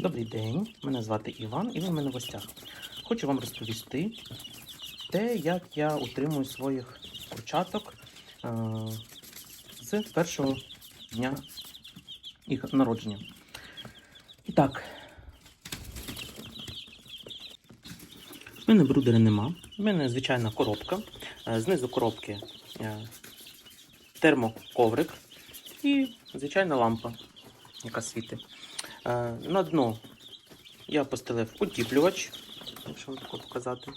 Добрий день, мене звати Іван і ви в мене в гостях. Хочу вам розповісти те, як я утримую своїх курчаток е, з першого дня їх народження. І так, в мене брудера нема. У мене звичайна коробка. Е, Знизу коробки е, термоковрик і звичайна лампа, яка світить. Е, На дно я постелив утіплювач, якщо вам показати.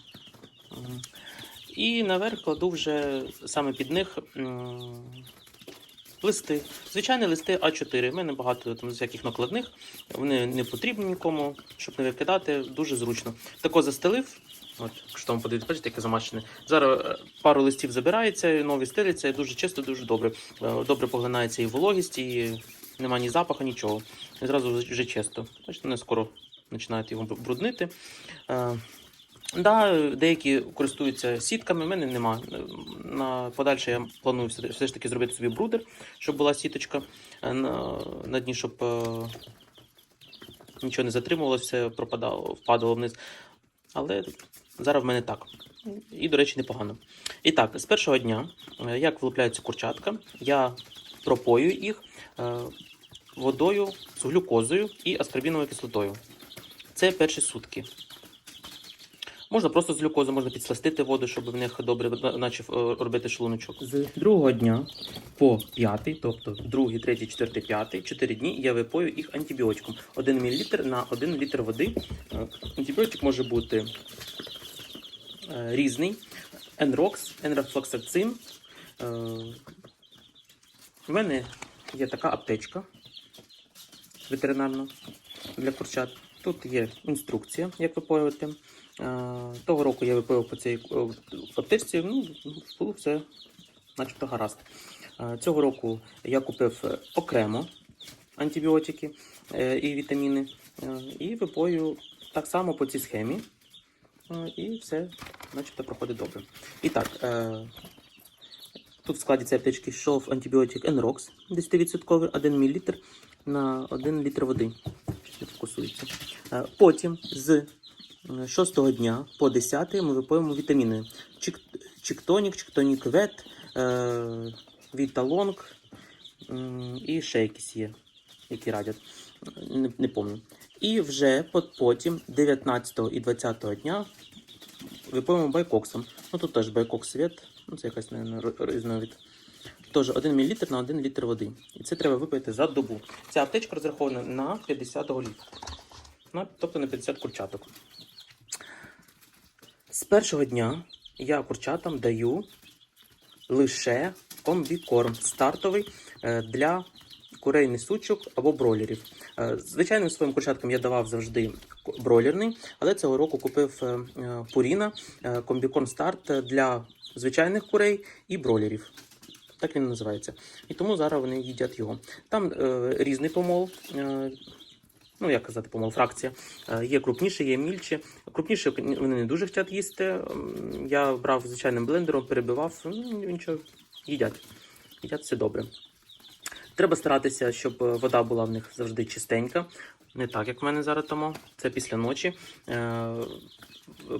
І наверх кладу вже саме під них листи. Звичайні листи А4. У мене багато там всяких накладних. Вони не потрібні нікому, щоб не викидати. Дуже зручно. Тако застелив. От, якщо вам подивитися, бачите, яке замащене. Зараз е, пару листів забирається, нові стеляться, дуже чисто, дуже добре. Е, Добре поглинається і вологість, і нема ні запаху, нічого. І зразу вже чисто. Бачите, вони скоро починають його бруднити. Е, да, деякі користуються сітками, в мене нема. На подальше я планую все, ж таки зробити собі брудер, щоб була сіточка е, на, дні, щоб е, нічого не затримувалося, пропадало, впадало вниз. Але зараз в мене так. І, до речі, непогано. І так, з першого дня, як вилупляються курчатка, я пропою їх водою з глюкозою і аскорбіновою кислотою. Це перші сутки. Можна просто з глюкозою, можна підсластити воду, щоб в них добре почав е, робити шлуночок. З другого дня по п'ятий, тобто другий, третій, четвертий, п'ятий, чотири дні я випою їх антибіотиком. 1 мл на 1 літр води. Е, Антибіотик може бути е, різний. Енрокс, енрофлоксацин. Е, в мене є така аптечка ветеринарна для курчат. Тут є інструкція, як випоювати. Е, Того року я випоював по цій е, аптечці, ну, було все начебто гаразд. Е, Цього року я купив окремо антибіотики і вітаміни, і випою так само по цій схемі. І все, начебто, проходить добре. І так, тут в складі цієї аптечки йшов антибіотик Enrox 10% 1 мл на 1 літр води. Не фокусується. Е, Потім з 6 дня по 10 ми випоїмо вітаміни. Чик, чиктонік, чиктонік вет, е, віталонг і ще якісь є, які радять. Не, не пам'ятаю. І вже по- потім 19 і 20 дня випоїмо байкоксом. Ну тут теж байкокс світ, ну це якась, мабуть, різновид. Теж 1 мл на 1 літр води. І це треба випити за добу. Ця аптечка розрахована на 50 голів. На, тобто на 50 курчаток. З першого дня я курчатам даю лише комбікорм стартовий е, для курей несучок або бройлерів. Е, Звичайним своїм курчаткам я давав завжди бройлерний, але цього року купив е, е, комбікорм старт для звичайних курей і бройлерів. Так він називається. І тому зараз вони їдять його. Там е, різний помол. Е, ну, як казати, помол, фракція. Е, є крупніші, є мільчі. Крупніші вони не дуже хочуть їсти. Я брав звичайним блендером, перебивав. Ну, нічого, їдять. Їдять все добре. Треба старатися, щоб е, вода була в них завжди чистенька. Не так, як в мене зараз тому. Це після ночі. Е,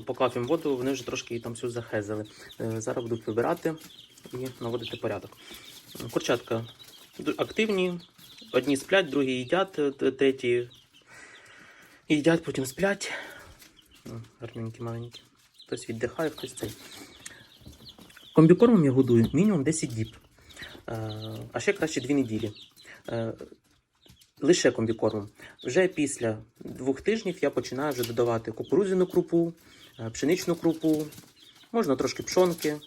Поклав їм воду, вони вже трошки її там всю захезили. Е, Зараз будуть вибирати і наводити порядок. Курчатка активні, одні сплять, другі їдять, е, треті їдять, потім сплять. Гарненькі маленькі. Хтось віддихає, хтось цей. Комбікормом я годую мінімум 10 діб, Е, а ще краще 2 неділі. Е, Лише комбікормом. Вже після двох тижнів я починаю вже додавати кукурудзяну крупу, пшеничну крупу, можна трошки пшонки.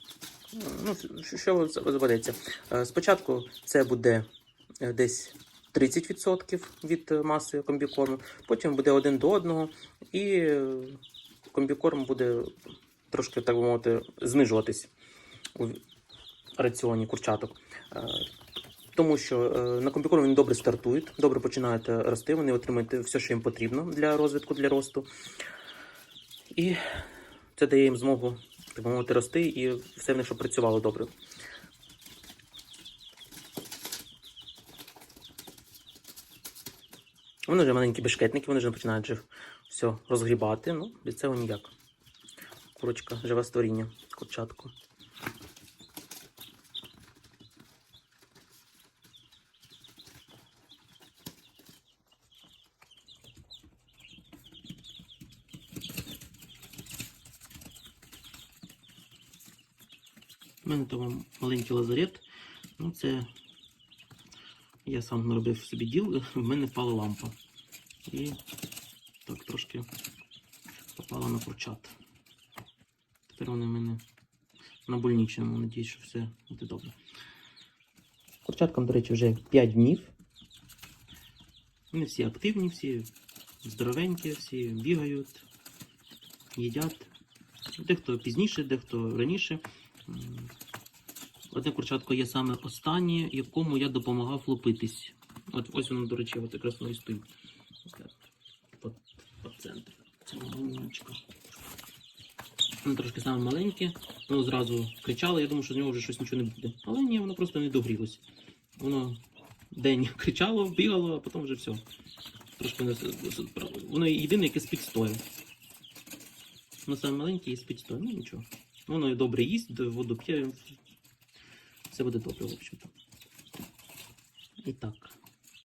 Ну, що- заведеться. Е, Спочатку це буде е, десь 30% від маси комбікорму, потім буде один до одного, і е, комбікорм буде трошки, так би мовити, знижуватись у раціоні курчаток. Тому що на комбікормі вони добре стартують, добре починають рости, вони отримують все, що їм потрібно для розвитку, для росту. І це дає їм змогу, так мовити, рости і все в них щоб працювало добре. Вони вже маленькі бешкетники, вони вже починають все розгрібати. Ну, без цього ніяк. Курочка, живе створіння, курчатко. У мене там маленький лазарет. Ну, це я сам наробив собі діл, в мене впала лампа. І так трошки попала на курчат. Тепер вони в мене на больничному. Надіюсь, що все буде добре. Курчаткам, до речі, вже 5 днів. Вони всі активні, всі здоровенькі, всі бігають, їдять. Дехто пізніше, дехто раніше. Одне курчатко є саме останнє, якому я допомагав лупитись. От ось воно, до речі, от якраз воно і стоїть. По, по центру. Це маленька. Воно трошки саме маленьке, воно зразу кричало, я думав, що з нього вже щось нічого не буде. Але ні, воно просто не догрілося. Воно день кричало, бігало, а потім вже все. Трошки воно, воно єдине, яке спить стоя. Воно саме маленьке і спить стоя, ну нічого. Воно і добре їсть, воду п'є. Все буде добре, в общем-то. І так.